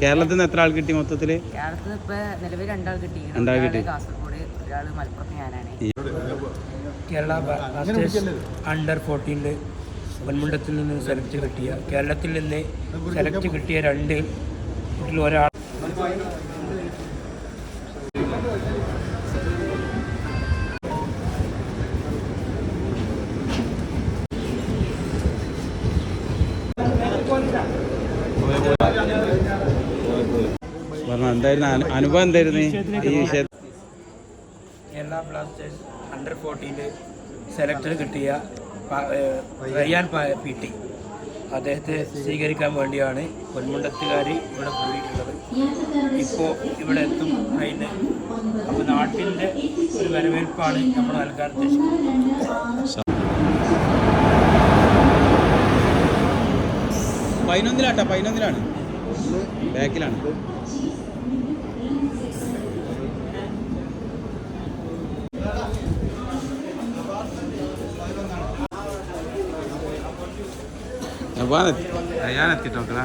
കേരളത്തിൽ നിന്ന് എത്ര ആൾ കിട്ടി മൊത്തത്തിൽ കേരളത്തിൽ ഇപ്പൊ നിലവിൽ രണ്ടാൾ കിട്ടി. രണ്ടാൾ ഒരാൾ കിട്ടി. കാസർഗോഡ് ഒരാൾ മലപ്പുറത്ത് ഞാനാണ്. കേരള ബ്ലാസ്റ്റേഴ്സ് അണ്ടർ ഫോർട്ടീനിൽ പൊന്മുണ്ടത്തിൽ നിന്ന് സെലക്ട് കിട്ടിയ കേരളത്തിൽ നിന്ന് സെലക്ട് കിട്ടിയ രണ്ട് ഒരാൾ എന്തായിരുന്നു അനുഭവം എന്തായിരുന്നു ഈ വിഷയത്തിൽ? കേരള ബ്ലാസ്റ്റേഴ്സ് അണ്ടർ ഫോർട്ടീന്റെ സെലക്ടർ കിട്ടിയ റയ്യാൻ പി ടി അദ്ദേഹത്തെ സ്വീകരിക്കാൻ വേണ്ടിയാണ് പൊന്മുണ്ടത്തുകാർ ഇവിടെ കൂടിയിട്ടുള്ളത് ഇപ്പോൾ ഇവിടെ എത്തും. ട്രെയിന് അപ്പോൾ നാട്ടിന്റെ ഒരു വരവേൽപ്പാണ് നമ്മൾ നൽകാൻ ഉദ്ദേശിക്കുന്നത്. പതിനൊന്നിലാട്ടോ പതിനൊന്നിലാണ്. ബാക്കിലാണ്. வான யானை திட்டோங்களா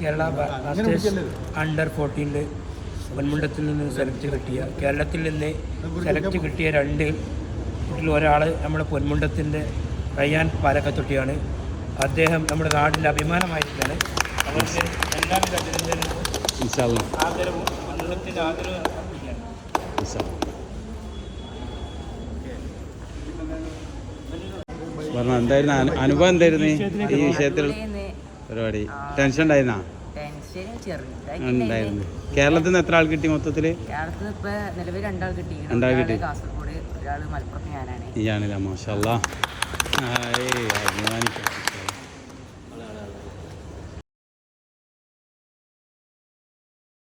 Kerala Blasters under ഫോർട്ടീന്റെ പൊന്മുണ്ടത്തിൽ നിന്ന് സെലക്ട് കിട്ടിയ കേരളത്തിൽ നിന്ന് സെലക്ട് കിട്ടിയ രണ്ട് കുട്ടികൾ ഒരാൾ നമ്മുടെ പൊന്മുണ്ടത്തിന്റെ റയ്യാൻ പാലക്കത്തൊട്ടിയാണ്. അദ്ദേഹം നമ്മുടെ നാടിന്റെ അഭിമാനമായിരിക്കുകയാണ്. അവർക്ക് എല്ലാവിധ അഭിനന്ദനവും ആദരവും പൊന്മുണ്ടത്തിന്റെ ആദരവും പറഞ്ഞു എന്തായിരുന്നു അനു- അനുഭവം എന്തായിരുന്നു ഈ വിഷയത്തിൽ പരിപാടി ടെൻഷൻ ഉണ്ടായിരുന്നാ? ഉണ്ടായിരുന്നു. കേരളത്തിൽ നിന്ന് എത്ര ആൾ കിട്ടി മൊത്തത്തിൽ? കേരളത്തിൽ ഇപ്പൊ നിലവിൽ രണ്ടാൾ കിട്ടി. രണ്ടാൾ ഒരാൾ കിട്ടി. കാസർഗോഡ് ഒരാൾ മലപ്പുറത്ത് ഞാനാണ്. ഇയാണില്ല മാഷല്ല അഭിമാനിക്കാം